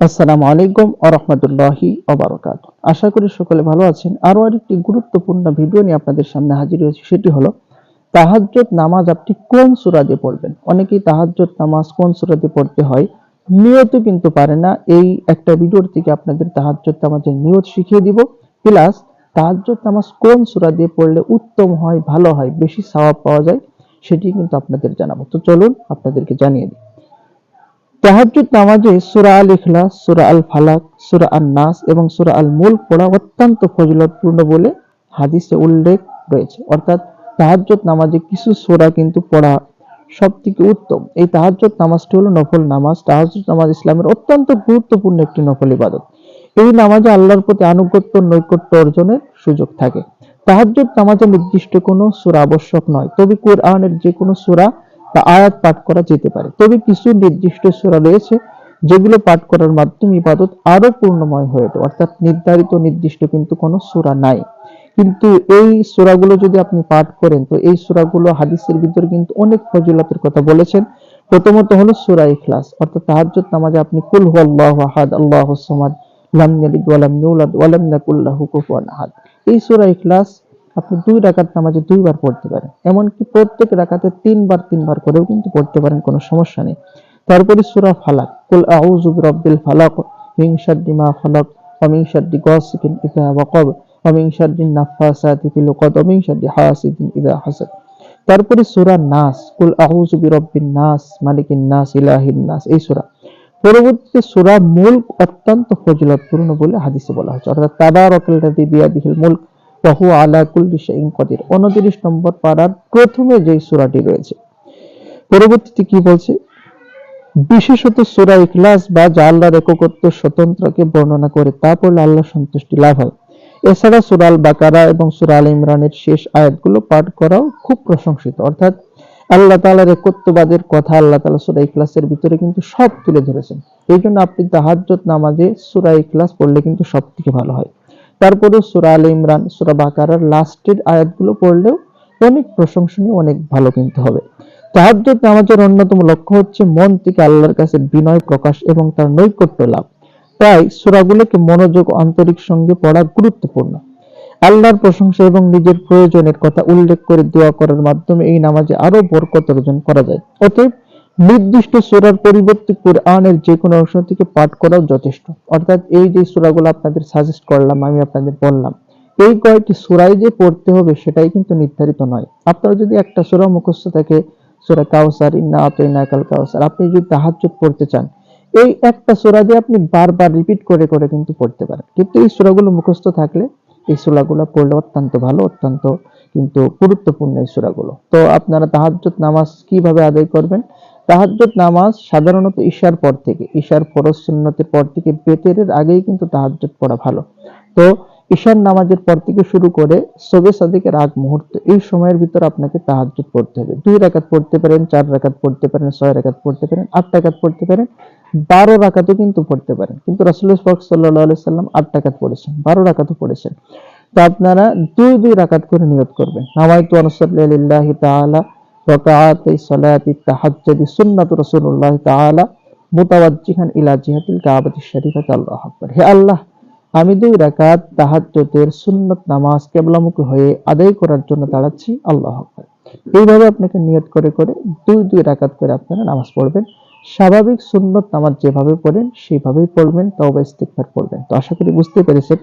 আসসালামু আলাইকুম আরহামতুল্লাহি অবরাকাত আশা করি সকলে ভালো আছেন। আরও আরেকটি গুরুত্বপূর্ণ ভিডিও নিয়ে আপনাদের সামনে হাজির হয়েছি, সেটি হলো তাহাজ্জুদ নামাজ আপনি কোন সূরা দিয়ে পড়বেন? অনেকেই তাহাজ্জুদ নামাজ কোন সূরা দিয়ে পড়তে হয় নিয়ত কিন্তু পারে না। এই একটা ভিডিওর থেকে আপনাদের তাহাজ্জুদ নামাজের নিয়ত শিখিয়ে দিব। প্লাস তাহাজ্জুদ নামাজ কোন সূরা দিয়ে পড়লে উত্তম হয়, ভালো হয়, বেশি সওয়াব পাওয়া যায়, সেটি কিন্তু আপনাদের জানাব। তো চলুন আপনাদেরকে জানিয়ে দিই। তাহাজ্জুদ নামাজে সূরা আল ইখলাস, সূরা আল ফালাক, সূরা আন নাস এবং সূরা আল মুলক পড়া অত্যন্ত ফজিলতপূর্ণ বলে হাদিসে উল্লেখ রয়েছে। অর্থাৎ তাহাজ্জুদ নামাজে কিছু সূরা কিন্তু পড়া সবথেকে উত্তম। এই তাহাজ্জুদ নামাজটি হলো নফল নামাজ। তাহাজ্জুদ নামাজ ইসলামের অত্যন্ত গুরুত্বপূর্ণ একটি নফল ইবাদত। এই নামাজে আল্লাহর প্রতি আনুগত্য, নৈকট্য অর্জনের সুযোগ থাকে। তাহাজ্জুদ নামাজে নির্দিষ্ট কোনো সূরা আবশ্যক নয়। তবে কোরআনের যে কোনো সূরা বা আয়াত পাঠ করা যেতে পারে। তবে কিছু নির্দিষ্ট সূরা রয়েছে যেগুলো পাঠ করার মাধ্যমে ইবাদত আরও পূর্ণময় হয়ে ওঠে। অর্থাৎ নির্ধারিত, নির্দিষ্ট কিন্তু কোনো সূরা নাই। কিন্তু এই সূরাগুলো যদি আপনি পাঠ করেন, তো এই সূরাগুলো হাদিসের ভিতরে কিন্তু অনেক ফজিলতের কথা বলেছেন। প্রথমত হলো সূরা ইখলাস, অর্থাৎ তাহাজ্জুদ নামাজে আপনি কুল হুয়াল্লাহু আহাদ আল্লাহুস সামাদ, লাম ইয়ালিদ ওয়া লাম ইউলাদ ওয়া লাম ইয়াকুল লাহু কুফুয়ান আহাদ। এই সূরা ইখলাস আপনি দুই রাকাত নামাজে দুইবার পড়তে পারেন। এমনকি প্রত্যেক রাকাতে তিনবার তিনবার করেও কিন্তু পড়তে পারেন, কোনো সমস্যা নেই। তারপরে সূরা ফালাক, কুল আউযু বিরাব্বিল ফালাক, মিন শাররি মা খালাক ওয়া মিন শাররি গাসিকিন ইযা ওয়াকাব ওয়া মিন শাররি নাফাসাতি ফিল উকাদ ওয়া মিন শাররি হাসিদিন ইযা হাসাদ। তারপরে সূরা নাস, কুল আউযু বিরাব্বিন নাস, মালিকিন নাস, ইলাহিন নাস, এই সূরা। পরবর্তীতে সূরা মুলক অত্যন্ত ফজিলতপূর্ণ বলে হাদিসে বলা হয়েছে। অর্থাৎ তাবারাকাল্লাযী বিয়াদিহিল মুলক ওয়াহু আলা কুল্লি শাইইন কদির। 29 নম্বর পারার প্রথমে যে সূরাটি রয়েছে, পরবর্তীতে কি বলছে? বিশেষত সূরা ইখলাস বা যা আল্লাহর একত্ব স্বতন্ত্রকে বর্ণনা করে তা পড়লে আল্লাহর সন্তুষ্টি লাভ হয়। এছাড়া সূরা আল বাকারা এবং সূরা আল ইমরানের শেষ আয়াতগুলো পাঠ করাও খুব প্রশংসিত। অর্থাৎ আল্লাহ তাআলার একত্ববাদের কথা আল্লাহ তালা সূরা ইখলাসের ভিতরে কিন্তু সব তুলে ধরেছেন। এই জন্য আপনি তাহাজ্জুদ নামাজে সুরা ইখলাস পড়লে কিন্তু সব থেকে ভালো হয়। তারপরেও সুরা আল ইমরান, সুরা বাকারার লাস্টের আয়াতগুলো পড়লেও অনেক প্রশংসনীয়, অনেক ভালো কিন্তু হবে। তাহাজ্জুদ নামাজের অন্যতম লক্ষ্য হচ্ছে মন থেকে আল্লাহর কাছে বিনয় প্রকাশ এবং তার নৈকট্য লাভ। তাই সূরাগুলোকে মনোযোগ আন্তরিক সঙ্গে পড়া গুরুত্বপূর্ণ। আল্লাহর প্রশংসা এবং নিজের প্রয়োজনের কথা উল্লেখ করে দোয়া করার মাধ্যমে এই নামাজে আরও বরকত অর্জন করা যায়। অতএব নির্দিষ্ট সূরার পরিবর্তে কোরআনের যে কোনো অংশ থেকে পাঠ করাও যথেষ্ট। অর্থাৎ এই যে সূরাগুলো আপনাদের সাজেস্ট করলাম, আমি আপনাদের বললাম, এই কয়েকটি সূরাই যে পড়তে হবে সেটাই কিন্তু নির্ধারিত নয়। আপনারা যদি একটা সূরা মুখস্থ থাকে, সূরা কাউসার ইন্না আতাইনা কাল কাউসার আপনি যদি তাহাজ্জুদ পড়তে চান, এই একটা সূরা দিয়ে আপনি বারবার রিপিট করে করে কিন্তু পড়তে পারেন। কিন্তু এই সূরাগুলো মুখস্থ থাকলে এই সূরাগুলো পড়লে অত্যন্ত ভালো, অত্যন্ত কিন্তু গুরুত্বপূর্ণ এই সূরাগুলো। তো আপনারা তাহাজ্জুদ, নামাজ কীভাবে আদায় করবেন? তাহাজ্জুদ নামাজ সাধারণত ঈশার পর থেকে, ঈশার ফরজ সুন্নতের পর থেকে, বেতেরের আগেই কিন্তু তাহাজ্জুদ পড়া ভালো। তো ঈশার নামাজের পর থেকে শুরু করে সবে সাদিকের আগ মুহূর্ত, এই সময়ের ভিতর আপনাকে তাহাজ্জুদ পড়তে হবে। দুই রাকাত পড়তে পারেন, চার রাকাত পড়তে পারেন, ছয় রাকাত পড়তে পারেন, আট রাকাত পড়তে পারেন, বারো রাকাতও কিন্তু পড়তে পারেন। কিন্তু রাসুল পাক সাল্লাহ সাল্লাম আট রাকাত পড়েছেন, বারো রাকাতও পড়েছেন। তো আপনারা দুই দুই রাকাত করে নিয়ত করবেন। নামাইতু আনসাল্লাহ তাআলা সুন্নাত ইলা হে আল্লাহ, আমি দুই রাকাত নামাজ কিবলামুখী হয়ে আদায় করার জন্য দাঁড়াচ্ছি। এইভাবে আপনাকে নিয়ত করে করে দুই দুই রাকাত করে আপনারা নামাজ পড়বেন। স্বাভাবিক সুন্নত নামাজ যেভাবে পড়েন সেভাবেই পড়বেন, তওবা ইস্তিগফার পড়বেন। তো আশা করি বুঝতে পেরেছেন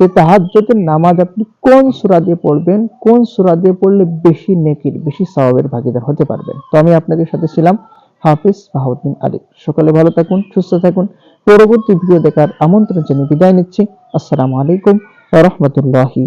যে তাহাজ্জতের নামাজ আপনি কোন সুরা দিয়ে পড়বেন, কোন সুরা দিয়ে পড়লে বেশি নেকির, বেশি স্বভাবের ভাগিদার হতে পারবেন? তো আমি আপনাদের সাথে ছিলাম হাফিজ বাহাউদ্দিন আলী। সকালে ভালো থাকুন, সুস্থ থাকুন। পরবর্তী ভিডিও দেখার আমন্ত্রণ জানিয়ে বিদায় নিচ্ছি। আসসালামু আলাইকুম রহমতুল্লাহি